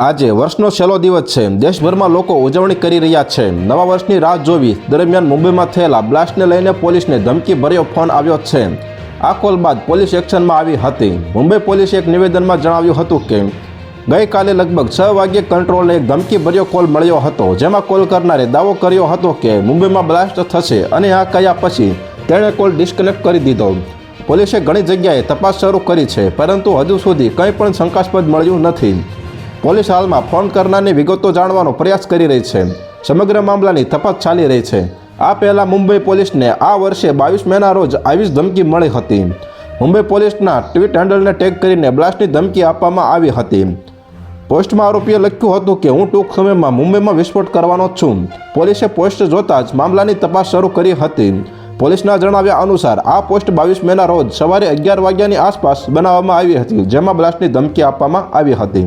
આજે વર્ષનો છેલ્લો દિવસ છે. દેશભરમાં લોકો ઉજવણી કરી રહ્યા છે. નવા વર્ષની રાહ જોવી દરમિયાન મુંબઈમાં થયેલા બ્લાસ્ટને લઈને પોલીસને ધમકી ભર્યો ફોન આવ્યો છે. આ કોલ બાદ પોલીસ એક્શનમાં આવી હતી. મુંબઈ પોલીસે એક નિવેદનમાં જણાવ્યું હતું કે, ગઈકાલે લગભગ છ વાગ્યે કંટ્રોલને એક ધમકી ભર્યો કોલ મળ્યો હતો, જેમાં કોલ કરનારે દાવો કર્યો હતો કે મુંબઈમાં બ્લાસ્ટ થશે અને આ કહ્યા પછી તેણે કોલ ડિસ્કનેક્ટ કરી દીધો. પોલીસે ઘણી જગ્યાએ તપાસ શરૂ કરી છે, પરંતુ હજુ સુધી કંઈ પણ શંકાસ્પદ મળ્યું નથી. પોલીસ હાલમાં ફોન કરનારની વિગતો જાણવાનો પ્રયાસ કરી રહી છે. સમગ્ર મામલાની તપાસ ચાલી રહી છે. આ પહેલાં મુંબઈ પોલીસને આ વર્ષે બાવીસ મેના રોજ આવી જ ધમકી મળી હતી. મુંબઈ પોલીસના ટ્વીટ હેન્ડલને ટેગ કરીને બ્લાસ્ટની ધમકી આપવામાં આવી હતી. પોસ્ટમાં આરોપીએ લખ્યું હતું કે, હું ટૂંક સમયમાં મુંબઈમાં વિસ્ફોટ કરવાનો છું. પોલીસે પોસ્ટ જોતા જ મામલાની તપાસ શરૂ કરી હતી. પોલીસના જણાવ્યા અનુસાર, આ પોસ્ટ બાવીસ મેના રોજ સવારે અગિયાર વાગ્યાની આસપાસ બનાવવામાં આવી હતી, જેમાં બ્લાસ્ટની ધમકી આપવામાં આવી હતી.